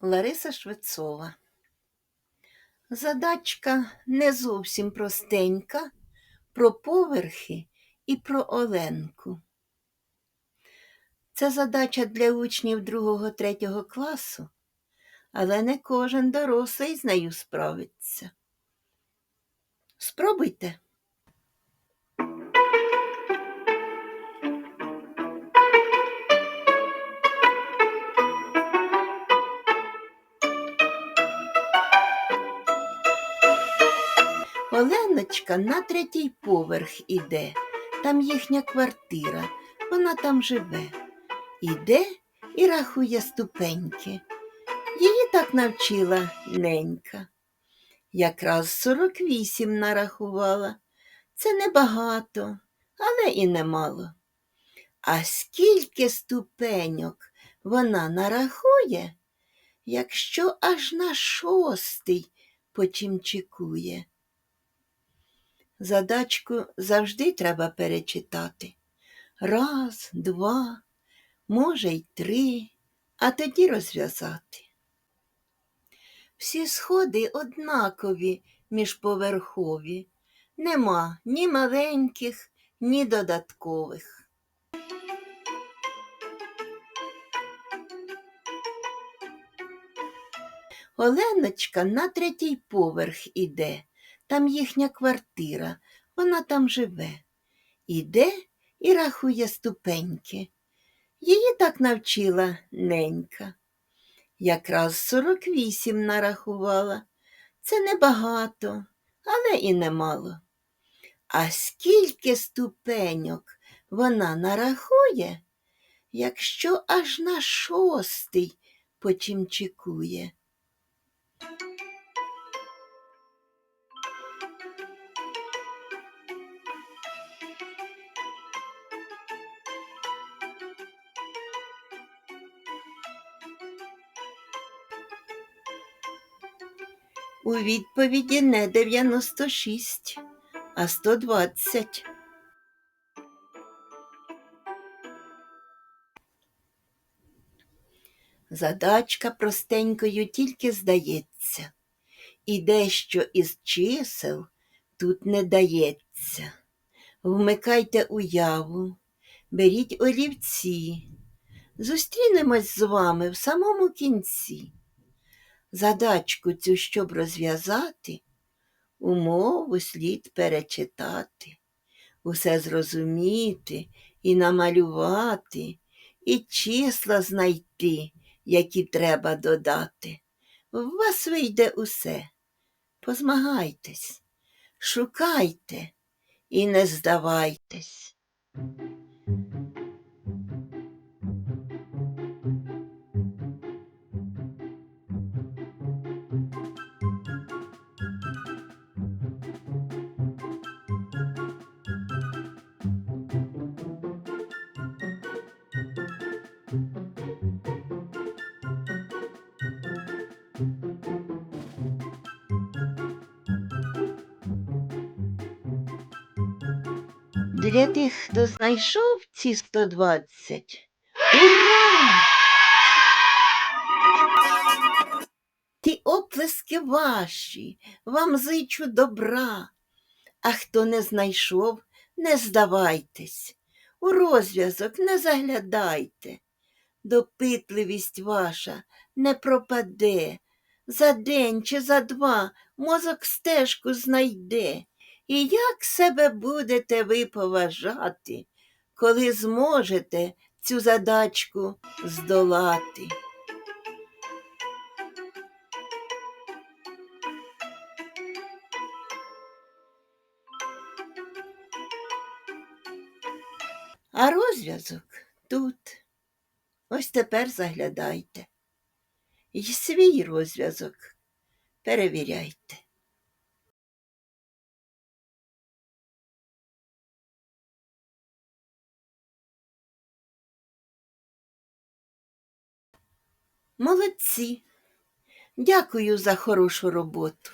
Лариса Швецова. Задачка не зовсім простенька про поверхи і про Оленку. Це задача для учнів 2-3 класу, але не кожен дорослий з нею справиться. Спробуйте. Оленочка на третій поверх іде, там їхня квартира, вона там живе. Іде і рахує ступеньки. Її так навчила ненька. Якраз сорок вісім нарахувала. Це небагато, але і немало. А скільки ступеньок вона нарахує, якщо аж на шостий почимчикує. Задачку завжди треба перечитати. Раз, два, може й три, а тоді розв'язати. Всі сходи однакові міжповерхові, нема ні маленьких, ні додаткових. Оленочка на третій поверх іде, там їхня квартира, вона там живе. Іде і рахує ступеньки. Її так навчила ненька. Якраз сорок вісім нарахувала. Це небагато, але і немало. А скільки ступеньок вона нарахує, якщо аж на шостий почимчикує. У відповіді не 96, а 120. Задачка простенькою тільки здається, і дещо із чисел тут не дається. Вмикайте уяву, беріть олівці. Зустрінемось з вами в самому кінці. Задачку цю, щоб розв'язати, умову слід перечитати, усе зрозуміти і намалювати, і числа знайти, які треба додати. В вас вийде усе. Позмагайтесь, шукайте і не здавайтесь. Для тих, хто знайшов ці 120. Ура! Ті оплески ваші, вам зичу добра. А хто не знайшов, не здавайтесь, у розв'язок не заглядайте. Допитливість ваша не пропаде. За день чи за два мозок стежку знайде. І як себе будете ви поважати, коли зможете цю задачку здолати? А розв'язок тут. Ось тепер заглядайте. І свій розв'язок перевіряйте. Молодці. Дякую за хорошу роботу.